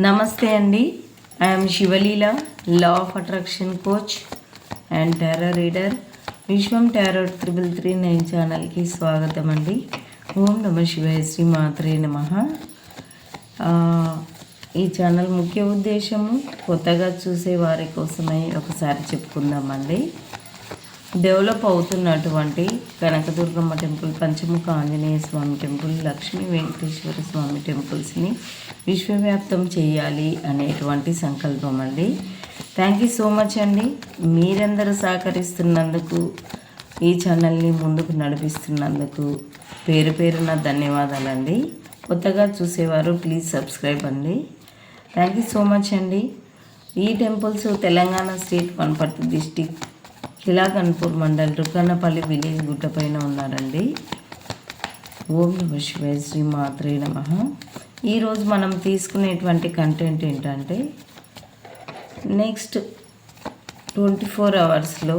నమస్తే అండి. I'm Sivaleela law of attraction coach and tarot reader Vishwam tarot triple three nine ఛానల్కి స్వాగతం అండి. ఓం నమ శివాయ శ్రీ మాత్రే నమ. ఈ ఛానల్ ముఖ్య ఉద్దేశము కొత్తగా చూసే వారి కోసమై ఒకసారి చెప్పుకుందామండి. డెవలప్ అవుతున్నటువంటి కనకదుర్గమ్మ టెంపుల్ పంచముఖ ఆంజనేయ స్వామి టెంపుల్ లక్ష్మీ వెంకటేశ్వర స్వామి టెంపుల్స్ని విశ్వవ్యాప్తం చేయాలి అనేటువంటి సంకల్పం అండి. థ్యాంక్ యూ సో మచ్ అండి. మీరందరూ సహకరిస్తున్నందుకు ఈ ఛానల్ని ముందుకు నడిపిస్తున్నందుకు పేరు పేరున ధన్యవాదాలండి. కొత్తగా చూసేవారు ప్లీజ్ సబ్స్క్రైబ్ అండి. థ్యాంక్ యూ సో మచ్ అండి. ఈ temples Telangana state Wanaparthy district Kilakanpur mandal Rukkannapalli village గుట్టపైన ఉన్నారండి. ఓం నమ శివాయ శ్రీ మాత్రే నమ. ఈరోజు మనం తీసుకునేటువంటి కంటెంట్ ఏంటంటే నెక్స్ట్ ట్వంటీ ఫోర్ అవర్స్లో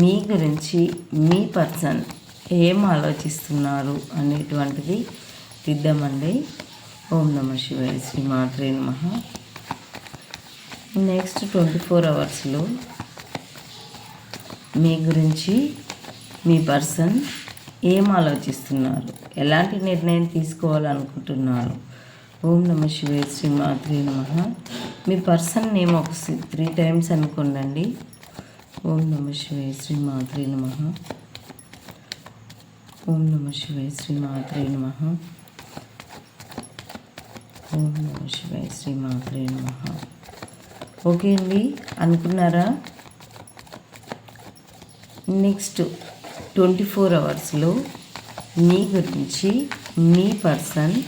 మీ గురించి మీ పర్సన్ ఏం ఆలోచిస్తున్నారు అనేటువంటిది తీద్దామండి. ఓం నమ శివాయ శ్రీ మాత్రే నమ. నెక్స్ట్ ట్వంటీ ఫోర్ అవర్స్లో మీ గురించి మీ పర్సన్ ఏం ఆలోచిస్తున్నారు? ఎలాంటి నిర్ణయం తీసుకోవాలనుకుంటున్నారు? ఓం నమ శివే శ్రీ మాత్రి నమ. మీ పర్సన్ నేమ్ ఒక త్రీ టైమ్స్ అనుకోండి ఓం నమ శివే శ్రీ మాత్రి నమ. ఓం నమ శివే శ్రీ మాత్రి నమ. ఓం నమ శివే శ్రీ మాత్రి నమ. ఓకే అండి అనుకున్నారా? నెక్స్ట్ ట్వంటీ ఫోర్ అవర్స్లో మీ గురించి మీ పర్సన్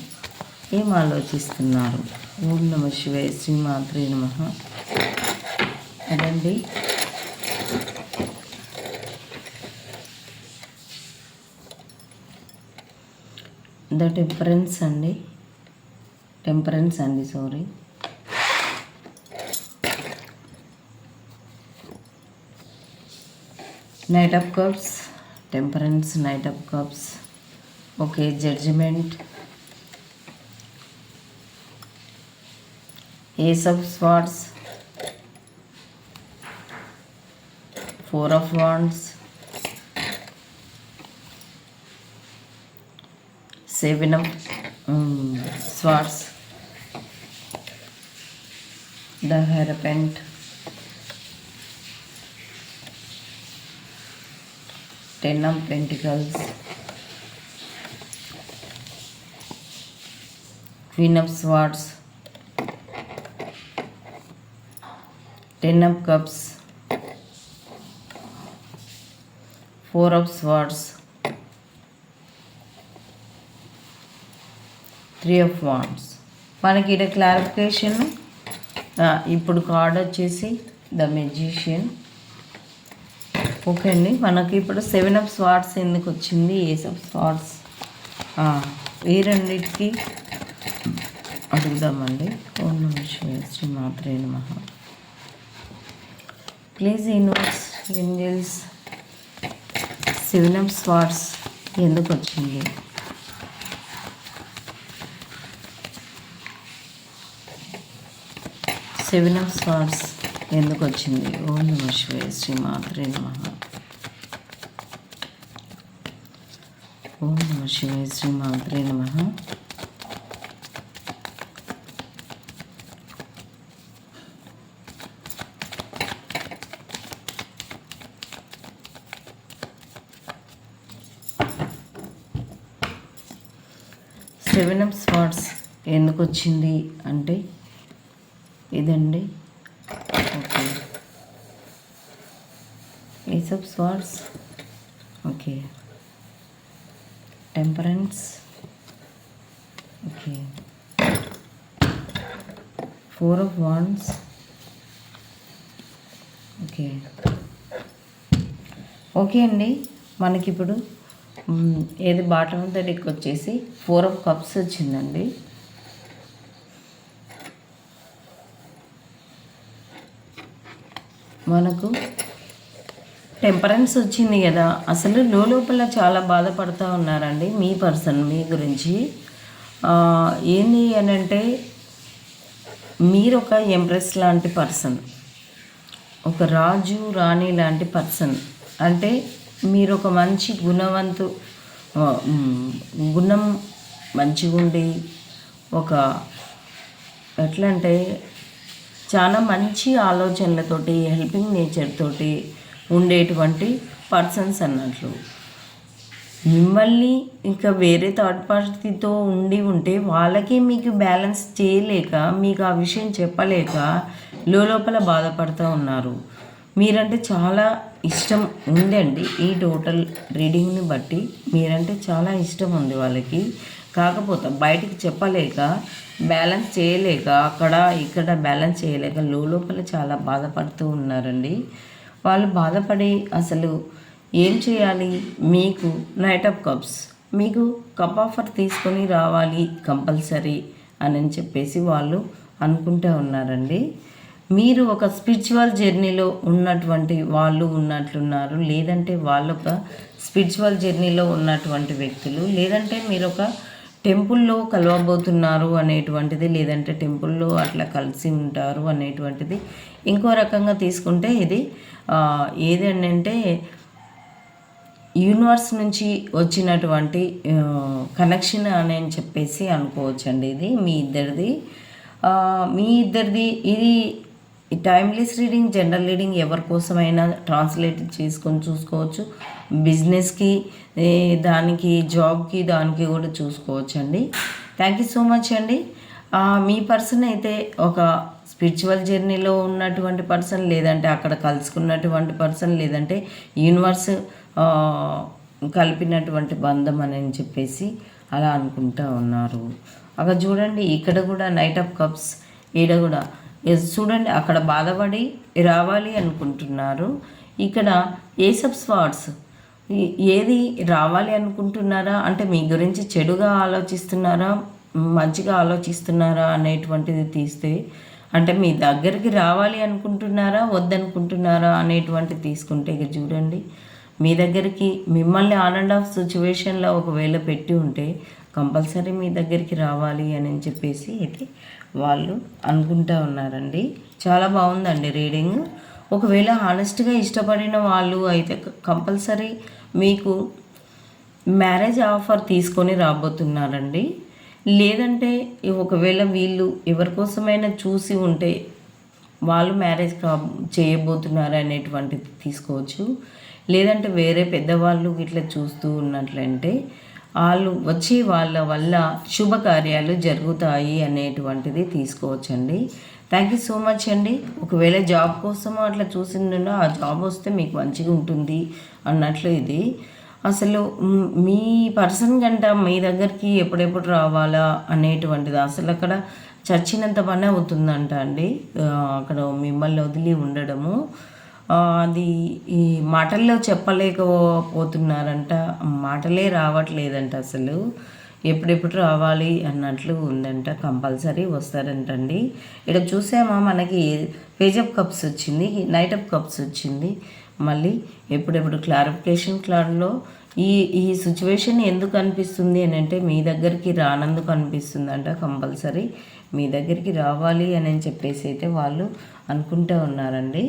ఏం ఆలోచిస్తున్నారు? ఓం నమ శివాయ శ్రీ మాత్రే నమ. అదండి. ద టెంపరెన్స్ అండి. టెంపరెన్స్ అండి sorry. Knight of cups temperance knight of cups okay judgement ace of swords four of wands seven of swords the hierophant ten of pentacles queen of swords ten of cups four of swords three of wands మనకి ఇక్కడ clarification ఇప్పుడు card వచ్చేసి the magician okay అండి. మనకి ఇప్పుడు seven of swords ఎందుకు వచ్చింది? Ace of swords ఈ రెండింటికి అడుగుదామండి. ఓం నమ శివాయ శ్రీ మాత్రే నమ. Please universe angels seven of swords ఎందుకు వచ్చింది? సెవెన్ ఆఫ్ స్వార్ట్స్ ఎందుకు వచ్చింది? ఓం నమ శివాయ శ్రీ మాత్రే నమ. ఓం నమ శివాయ శ్రీ మాత్రే నమ. సెవెన్ అప్ స్పాట్స్ ఎందుకు వచ్చింది అంటే ఇదండి. Okay. Ace of okay. Temperance okay four of wands okay okay అండి. మనకిప్పుడు ఏది బాటమ్ దగ్గరికి వచ్చేసి ఫోర్ ఆఫ్ కప్స్ వచ్చిందండి. మనకు టెంపరెన్స్ వచ్చింది కదా అసలు లోపల చాలా బాధపడుతూ ఉన్నారండి మీ పర్సన్ మీ గురించి. ఏంది అని అంటే మీరు ఒక ఎంప్రెస్ లాంటి పర్సన్ ఒక రాజు రాణి లాంటి పర్సన్. అంటే మీరు ఒక మంచి గుణవంతు గుణం మంచిగా ఉండి ఒక ఎట్లంటే అంటే చాలా మంచి ఆలోచనలతోటి హెల్పింగ్ నేచర్ తోటి ఉండేటువంటి పర్సన్స్ అన్నట్లు. మిమ్మల్ని ఇంకా వేరే థర్డ్ పార్టీతో ఉండి ఉంటే వాళ్ళకి మీకు బ్యాలెన్స్ చేయలేక మీకు ఆ విషయం చెప్పలేక లోపల బాధపడుతూ ఉన్నారు. మీరంటే చాలా ఇష్టం ఉందండి ఈ టోటల్ రీడింగ్ని బట్టి. మీరంటే చాలా ఇష్టం ఉంది వాళ్ళకి. కాకపోతే బయటికి చెప్పలేక బ్యాలెన్స్ చేయలేక అక్కడ ఇక్కడ బ్యాలెన్స్ చేయలేక లోపల చాలా బాధపడుతూ ఉన్నారండి. వాళ్ళు బాధపడి అసలు ఏం చేయాలి? మీకు నైట్ ఆఫ్ కప్స్ మీకు కప్ ఆఫర్ తీసుకొని రావాలి కంపల్సరీ అని చెప్పేసి వాళ్ళు అనుకుంటూ ఉన్నారండి. మీరు ఒక స్పిరిచువల్ జర్నీలో ఉన్నటువంటి వాళ్ళు ఉన్నట్లున్నారు. లేదంటే వాళ్ళు ఒక స్పిరిచువల్ జర్నీలో ఉన్నటువంటి వ్యక్తులు. లేదంటే మీరు ఒక టెంపుల్లో కలవబోతున్నారు అనేటువంటిది లేదంటే టెంపుల్లో అట్లా కలిసి ఉంటారు అనేటువంటిది ఇంకో రకంగా తీసుకుంటే ఇది ఏదంటే అంటే యూనివర్స్ నుంచి వచ్చినటువంటి కనెక్షన్ అని చెప్పేసి అనుకోవచ్చండి ఇది మీ ఇద్దరిది. మీ ఇద్దరిది ఇది టైమ్లెస్ రీడింగ్ జనరల్ రీడింగ్ ఎవరి కోసమైనా ట్రాన్స్లేట్ చేసుకొని చూసుకోవచ్చు. బిజినెస్కి దానికి జాబ్కి దానికి కూడా చూసుకోవచ్చు అండి థ్యాంక్ యూ సో మచ్ అండి. మీ పర్సన్ అయితే ఒక స్పిరిచువల్ జర్నీలో ఉన్నటువంటి పర్సన్ లేదంటే అక్కడ కలుసుకున్నటువంటి పర్సన్ లేదంటే యూనివర్స్ కలిపినటువంటి బంధం అని చెప్పేసి అలా అనుకుంటా ఉన్నారు. అక్కడ చూడండి ఇక్కడ కూడా నైట్ ఆఫ్ కప్స్ ఈడ కూడా. చూడండి అక్కడ బాధపడి రావాలి అనుకుంటున్నారు. ఇక్కడ ఏస్ స్వాట్స్ ఏది రావాలి అనుకుంటున్నారా? అంటే మీ గురించి చెడుగా ఆలోచిస్తున్నారా? మంచిగా ఆలోచిస్తున్నారా అనేటువంటిది తీస్తే అంటే మీ దగ్గరికి రావాలి అనుకుంటున్నారా? వద్దనుకుంటున్నారా అనేటువంటిది తీసుకుంటే ఇక చూడండి. మీ దగ్గరికి మిమ్మల్ని ఆన్ అండ్ ఆఫ్ సిచ్యువేషన్లో ఒకవేళ పెట్టి ఉంటే కంపల్సరీ మీ దగ్గరికి రావాలి అని చెప్పేసి అయితే వాళ్ళు అనుకుంటా ఉన్నారండి. చాలా బాగుందండి రీడింగ్. ఒకవేళ హానెస్ట్గా ఇష్టపడిన వాళ్ళు అయితే కంపల్సరీ మీకు మ్యారేజ్ ఆఫర్ తీసుకొని రాబోతున్నారండి. లేదంటే ఒకవేళ వీళ్ళు ఎవరి కోసమైనా చూసి ఉంటే వాళ్ళు మ్యారేజ్ కా చేయబోతున్నారు అనేటువంటిది తీసుకోవచ్చు. లేదంటే వేరే పెద్దవాళ్ళు ఇట్లా చూస్తూ ఉన్నట్లంటే వాళ్ళు వచ్చి వాళ్ళ వల్ల శుభకార్యాలు జరుగుతాయి అనేటువంటిది తీసుకోవచ్చండి. థ్యాంక్ యూ సో మచ్ అండి. ఒకవేళ జాబ్ కోసమో అట్లా చూసిందో ఆ జాబ్ వస్తే మీకు మంచిగా ఉంటుంది అన్నట్లు ఇది. అసలు మీ పర్సన్ గంట మీ దగ్గరికి ఎప్పుడెప్పుడు రావాలా అనేటువంటిది అసలు అక్కడ చచ్చినంత పని అవుతుందంట అండి. అక్కడ మిమ్మల్ని వదిలి ఉండడము. అది ఈ మాటల్లో చెప్పలేకపోతున్నారంట. మాటలే రావట్లేదంట అసలు. ఎప్పుడెప్పుడు రావాలి అన్నట్లు ఉందంట కంపల్సరీ వస్తారంటండి. ఇక్కడ చూసామా మనకి పేజ్ ఆఫ్ కప్స్ వచ్చింది నైట్ అప్ కప్స్ వచ్చింది. మళ్ళీ ఎప్పుడెప్పుడు క్లారిఫికేషన్ క్లాడ్లో ఈ ఈ సిచ్యువేషన్ ఎందుకు అనిపిస్తుంది అని అంటే మీ దగ్గరికి రానందుకు అనిపిస్తుందంట కంపల్సరీ. మీ దగ్గరికి రావాలి అని చెప్పేసి అయితే వాళ్ళు అనుకుంటూ ఉన్నారండి.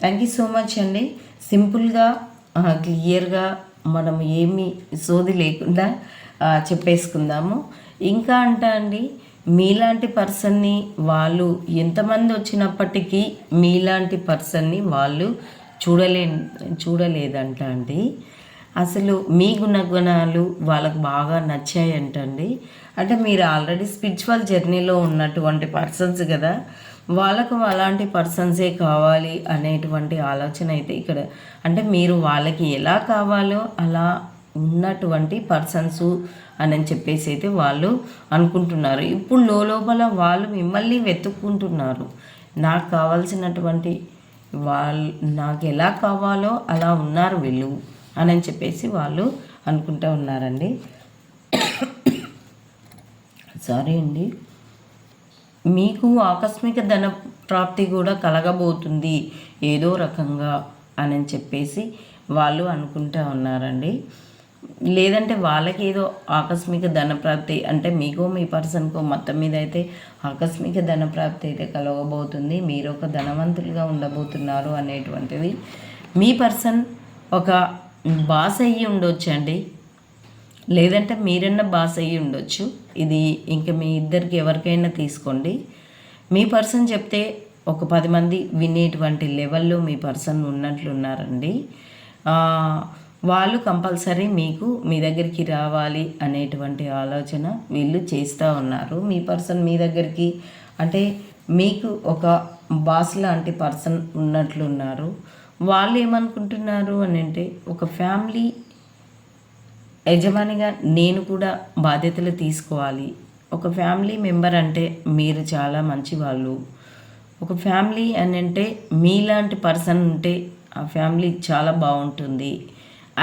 థ్యాంక్ యూ సో మచ్ అండి. సింపుల్గా క్లియర్గా మనం ఏమి సోది లేకుండా చెప్పేసుకుందాము. ఇంకా అంటే అండి మీలాంటి పర్సన్ని వాళ్ళు ఎంతమంది వచ్చినప్పటికీ మీలాంటి పర్సన్ని వాళ్ళు చూడలే చూడలేదంట అండి. అసలు మీ గుణగుణాలు వాళ్ళకు బాగా నచ్చాయంటండి. అంటే మీరు ఆల్రెడీ స్పిరిచువల్ జర్నీలో ఉన్నటువంటి పర్సన్స్ కదా వాళ్ళకు అలాంటి పర్సన్సే కావాలి అనేటువంటి ఆలోచన అయితే ఇక్కడ అంటే మీరు వాళ్ళకి ఎలా కావాలో అలా ఉన్నటువంటి పర్సన్స్ అని చెప్పేసి అయితే వాళ్ళు అనుకుంటున్నారు. ఇప్పుడు లోపల వాళ్ళు మిమ్మల్ని వెతుక్కుంటున్నారు. నాకు కావాల్సినటువంటి వాళ్ళు నాకు ఎలా కావాలో అలా ఉన్నారు వీళ్ళు అని చెప్పేసి వాళ్ళు అనుకుంటూ ఉన్నారండి. సారీ అండి. మీకు ఆకస్మిక ధన ప్రాప్తి కూడా కలగబోతుంది ఏదో రకంగా అని చెప్పేసి వాళ్ళు అనుకుంటూ ఉన్నారండి. లేదంటే వాళ్ళకి ఏదో ఆకస్మిక ధనప్రాప్తి అంటే మీకు మీ పర్సన్కో మొత్తం మీద అయితే ఆకస్మిక ధనప్రాప్తి అయితే కలగబోతుంది. మీరు ఒక ధనవంతులుగా ఉండబోతున్నారు అనేటువంటిది. మీ పర్సన్ ఒక బాస్ అయ్యి ఉండొచ్చండి. లేదంటే మీరన్న బాస్ అయ్యి ఉండొచ్చు. ఇది ఇంకా మీ ఇద్దరికి ఎవరికైనా తీసుకోండి. మీ పర్సన్ చెప్తే ఒక పది మంది వినేటువంటి లెవెల్లో మీ పర్సన్ ఉన్నట్లున్నారండి. ఉన్నారండి వాళ్ళు కంపల్సరీ మీకు మీ దగ్గరికి రావాలి అనేటువంటి ఆలోచన వీళ్ళు చేస్తూ ఉన్నారు. మీ పర్సన్ మీ దగ్గరికి అంటే మీకు ఒక బాస్ లాంటి పర్సన్ ఉన్నట్లున్నారు. వాళ్ళు ఏమనుకుంటున్నారు అని అంటే ఒక ఫ్యామిలీ యజమానిగా నేను కూడా బాధ్యతలు తీసుకోవాలి. ఒక ఫ్యామిలీ మెంబర్ అంటే మీరు చాలా మంచి వాళ్ళు ఒక ఫ్యామిలీ అని అంటే మీలాంటి పర్సన్ ఉంటే ఆ ఫ్యామిలీ చాలా బాగుంటుంది.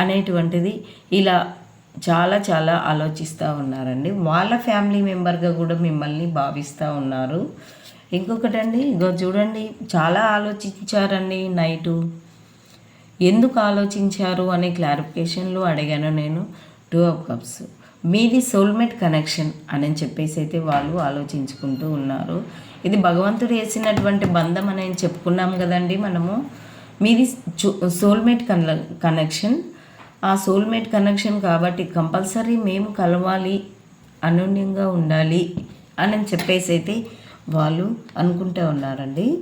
అనేటువంటిది ఇలా చాలా చాలా ఆలోచిస్తూ ఉన్నారండి. వాళ్ళ ఫ్యామిలీ మెంబర్గా కూడా మిమ్మల్ని భావిస్తూ ఉన్నారు. ఇంకొకటండి ఇగో చూడండి చాలా ఆలోచించారండి నైటు. ఎందుకు ఆలోచించారు అనే క్లారిఫికేషన్లు అడిగాను నేను. Two of cups. మీది సోల్మేట్ కనెక్షన్ అని చెప్పేసి అయితే వాళ్ళు ఆలోచించుకుంటూ ఉన్నారు. ఇది భగవంతుడు వేసినటువంటి బంధం అని చెప్పుకున్నాం కదండి మనము. మీది సోల్మేట్ కన కనెక్షన్ ఆ సోల్మేట్ కనెక్షన్ కాబట్టి కంపల్సరీ మేము కలవాలి అనూన్యంగా ఉండాలి అని చెప్పేసి అయితే వాళ్ళు అనుకుంటూ ఉన్నారండి.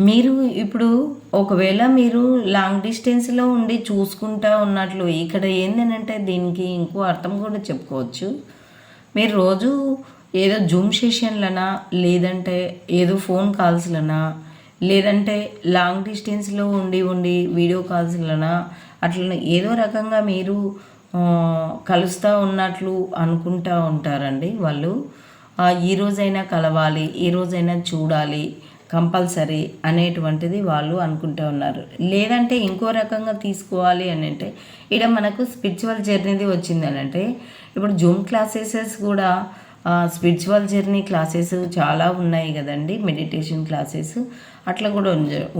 మీరు ఇప్పుడు ఒకవేళ మీరు లాంగ్ డిస్టెన్స్లో ఉండి చూసుకుంటా ఉన్నట్లు ఇక్కడ ఏంటంటే దీనికి ఇంకో అర్థం కూడా చెప్పుకోవచ్చు. మీరు రోజు ఏదో జూమ్ సెషన్లనా లేదంటే ఏదో ఫోన్ కాల్స్లనా లేదంటే లాంగ్ డిస్టెన్స్లో ఉండి ఉండి వీడియో కాల్స్లనా అట్లా ఏదో రకంగా మీరు కలుస్తూ ఉన్నట్లు అనుకుంటూ ఉంటారండి వాళ్ళు. ఈ రోజైనా కలవాలి ఈ రోజైనా చూడాలి కంపల్సరీ అనేటువంటిది వాళ్ళు అనుకుంటూ ఉన్నారు. లేదంటే ఇంకో రకంగా తీసుకోవాలి అని అంటే ఇక్కడ మనకు స్పిరిచువల్ జర్నీది వచ్చింది అని అంటే ఇప్పుడు జూమ్ క్లాసెసెస్ కూడా స్పిరిచువల్ జర్నీ క్లాసెస్ చాలా ఉన్నాయి కదండి మెడిటేషన్ క్లాసెస్ అట్లా కూడా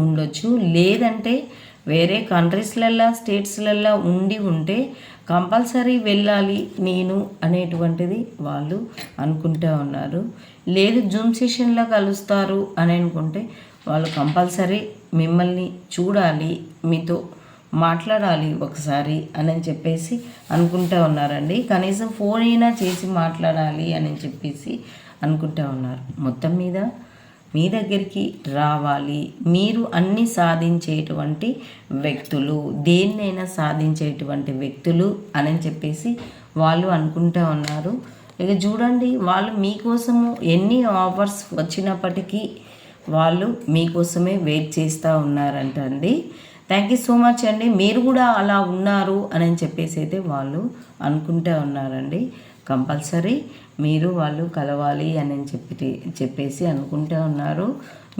ఉండొచ్చు. లేదంటే వేరే కంట్రీస్లల్లో స్టేట్స్లల్లో ఉండి ఉంటే కంపల్సరీ వెళ్ళాలి నేను అనేటువంటిది వాళ్ళు అనుకుంటూ ఉన్నారు. లేదు జూమ్ సెషన్లో కలుస్తారు అని అనుకుంటే వాళ్ళు కంపల్సరీ మిమ్మల్ని చూడాలి మీతో మాట్లాడాలి ఒకసారి అని చెప్పేసి అనుకుంటూ ఉన్నారండి. కనీసం ఫోన్ అయినా చేసి మాట్లాడాలి అని చెప్పేసి అనుకుంటూ ఉన్నారు. మొత్తం మీద మీ దగ్గరికి రావాలి. మీరు అన్ని సాధించేటువంటి వ్యక్తులు దేన్నైనా సాధించేటువంటి వ్యక్తులు అని చెప్పేసి వాళ్ళు అనుకుంటూ ఉన్నారు. ఇక చూడండి వాళ్ళు మీకోసము ఎన్ని ఆఫర్స్ వచ్చినప్పటికీ వాళ్ళు మీకోసమే వెయిట్ చేస్తూ ఉన్నారంట అండి థ్యాంక్ యూ సో మచ్ అండి. మీరు కూడా అలా ఉన్నారు అని చెప్పేసి అయితే వాళ్ళు అనుకుంటూ ఉన్నారండి. కంపల్సరీ మీరు వాళ్ళు కలవాలి అని చెప్పి చెప్పేసి అనుకుంటూ ఉన్నారు.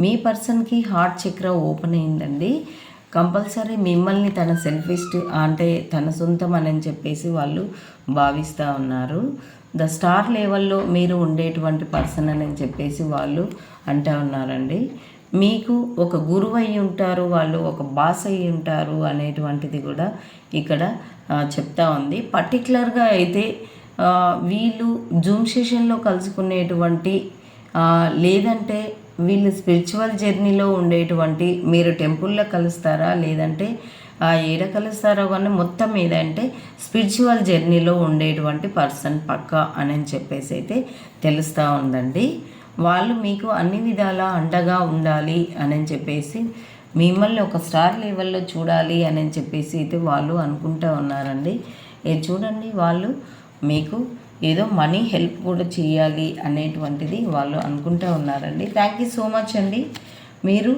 మీ పర్సన్కి హార్ట్ చక్ర ఓపెన్ అయిందండి. కంపల్సరీ మిమ్మల్ని తన సెల్ఫిస్ట్ అంటే తన సొంతం అని చెప్పేసి వాళ్ళు భావిస్తూ ఉన్నారు. ద స్టార్ లెవెల్లో మీరు ఉండేటువంటి పర్సన్ అని చెప్పేసి వాళ్ళు అంటూ ఉన్నారండి. మీకు ఒక గురువు అయి ఉంటారు వాళ్ళు ఒక బాస్ అయి ఉంటారు అనేటువంటిది కూడా ఇక్కడ చెప్తా ఉంది. పర్టికులర్గా అయితే వీళ్ళు జూమ్ సెషన్లో కలుసుకునేటువంటి లేదంటే వీళ్ళు స్పిరిచువల్ జర్నీలో ఉండేటువంటి మీరు టెంపుల్లో కలుస్తారా? లేదంటే ఏడ కలుస్తారో కానీ మొత్తం ఏదంటే స్పిరిచువల్ జర్నీలో ఉండేటువంటి పర్సన్ పక్క అని చెప్పేసి అయితే తెలుస్తూ ఉందండి. వాళ్ళు మీకు అన్ని విధాల అండగా ఉండాలి అని చెప్పేసి మిమ్మల్ని ఒక స్టార్ లెవెల్లో చూడాలి అని చెప్పేసి అయితే వాళ్ళు అనుకుంటూ ఉన్నారండి. ఇది చూడండి వాళ్ళు మీకు ఏదో మనీ హెల్ప్ కూడా చేయాలి అనేటువంటిది వాళ్ళు అనుకుంటూ ఉన్నారండి. థ్యాంక్ యూ సో మచ్ అండి. మీరు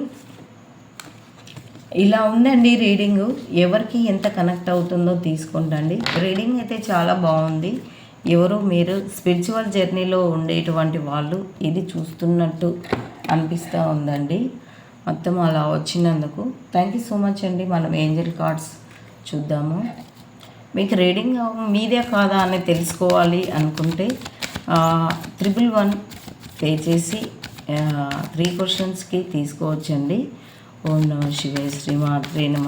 ఇలా ఉందండి రీడింగ్. ఎవరికి ఎంత కనెక్ట్ అవుతుందో తీసుకుంటండి. రీడింగ్ అయితే చాలా బాగుంది. ఎవరు మీరు స్పిరిచువల్ జర్నీలో ఉండేటువంటి వాళ్ళు ఇది చూస్తున్నట్టు అనిపిస్తూ ఉందండి. మొత్తం అలా వచ్చినందుకు. థ్యాంక్ యూ సో మచ్ అండి. మనం ఏంజల్ కార్డ్స్ చూద్దాము. మీకు రీడింగ్ మీదే కాదా అని తెలుసుకోవాలి అనుకుంటే త్రిబుల్ వన్ పే చేసి త్రీ క్వశ్చన్స్కి తీసుకోవచ్చండి. ఓం నమ శ్రీ శ్రీమాత్రే నమ.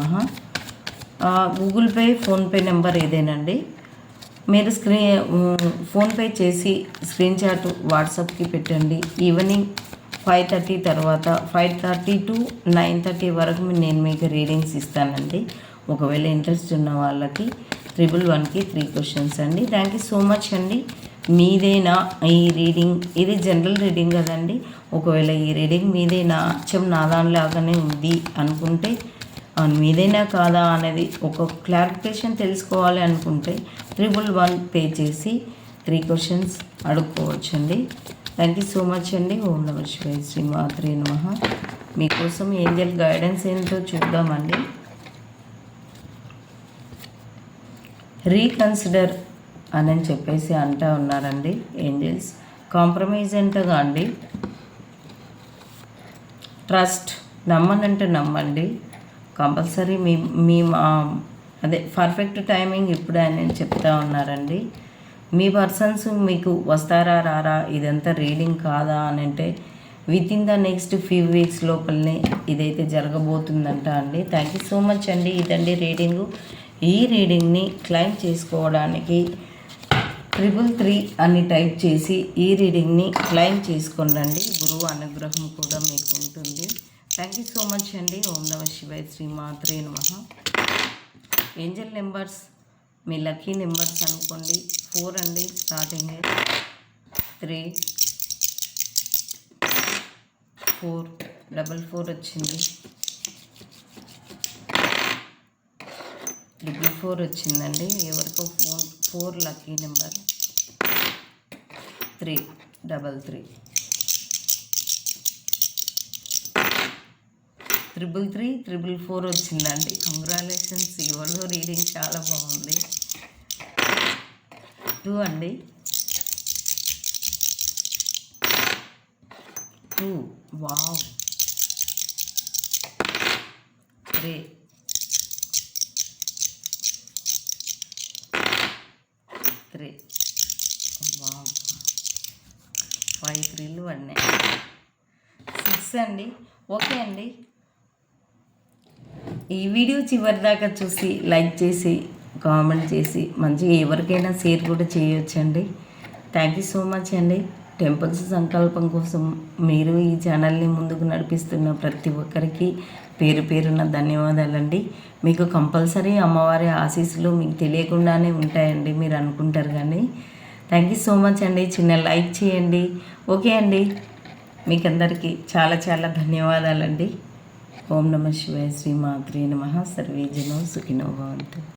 గూగుల్ పే ఫోన్పే నెంబర్ ఏదేనండి? మీరు స్క్రీన్ ఫోన్పే చేసి స్క్రీన్ షాట్ వాట్సాప్కి పెట్టండి. ఈవినింగ్ ఫైవ్ థర్టీ తర్వాత five thirty to nine thirty వరకు నేను మీకు రీడింగ్స్ ఇస్తానండి. ఒకవేళ ఇంట్రెస్ట్ ఉన్న వాళ్ళకి ట్రిపుల్ వన్కి త్రీ క్వశ్చన్స్ అండి. థ్యాంక్ యూ సో మచ్ అండి. మీదేనా ఈ రీడింగ్ ఇది జనరల్ రీడింగ్ కదండి. ఒకవేళ ఈ రీడింగ్ మీదేనా అచ్చం నాదానిలాగానే ఉంది అనుకుంటే మీదైనా మీదేనా కాదా అనేది ఒక క్లారిఫికేషన్ తెలుసుకోవాలి అనుకుంటే ట్రిపుల్ వన్ పే చేసి త్రీ క్వశ్చన్స్ అడుక్కోవచ్చండి. థ్యాంక్ యూ సో మచ్ అండి. ఓం నమ శివాయ శ్రీ మాత్రే నమ. మీకోసం ఏంజల్ గైడెన్స్ ఏంటో చూద్దామండి. రీకన్సిడర్ అని చెప్పేసి అంటా ఉన్నారండి ఏంజల్స్. కాంప్రమైజ్ అంటగా అండి. ట్రస్ట్ నమ్మనంటే నమ్మండి. కంపల్సరీ మీ మీ అదే పర్ఫెక్ట్ టైమింగ్ ఇప్పుడే అని చెప్తా ఉన్నారండి. మీ పర్సన్స్ మీకు వస్తారా రారా ఇదంతా రీడింగ్ కాదా అని అంటే within the next few weeks లోపలనే ఇదైతే జరగబోతుందంట అండి. థ్యాంక్ యూ సో మచ్ అండి. ఇదండి రీడింగు ఈ రీడింగ్ని క్లైమ్ చేసుకోవడానికి ట్రిపుల్ త్రీ అని టైప్ చేసి ఈ రీడింగ్ని క్లైమ్ చేసుకోండి గురువు అనుగ్రహం కూడా మీకు ఉంటుంది థ్యాంక్ యూ సో మచ్ అండి. ఓం నమ శివాయ శ్రీ మాత్రే నమ. ఏంజల్ నెంబర్స్ మీ లక్కీ నెంబర్స్ అనుకోండి. ఫోర్ అండి starting three four double four వచ్చింది. ట్రిపుల్ ఫోర్ వచ్చిందండి. ఎవరికో phone four lucky number. Three double three. Triple three triple four వచ్చిందండి. కంగ్రాచులేషన్స్ ఎవరిదో రీడింగ్ చాలా బాగుంది. టూ అండి. Two. Wow. Three. Three. Five త్రీలు పడినాయి. సిక్స్ అండి. ఓకే అండి. ఈ వీడియో చివరి దాకా చూసి లైక్ చేసి కామెంట్ చేసి మంచిగా ఎవరికైనా షేర్ కూడా చేయొచ్చండి. థ్యాంక్ యూ సో మచ్ అండి. టెంపుల్స్ సంకల్పం కోసం మీరు ఈ ఛానల్ని ముందుకు నడిపిస్తున్న ప్రతి ఒక్కరికి పేరు పేరున ధన్యవాదాలండి. మీకు కంపల్సరీ అమ్మవారి ఆశీస్సులు మీకు తెలియకుండానే ఉంటాయండి మీరు అనుకుంటారు కానీ. థ్యాంక్ యూ సో మచ్ అండి. చిన్న లైక్ చేయండి. ఓకే అండి. మీకు అందరికీ చాలా చాలా ధన్యవాదాలండి. ఓం నమ శివాయ శ్రీ మాత్రే నమ. సర్వే జనో సుఖినో భవంతు.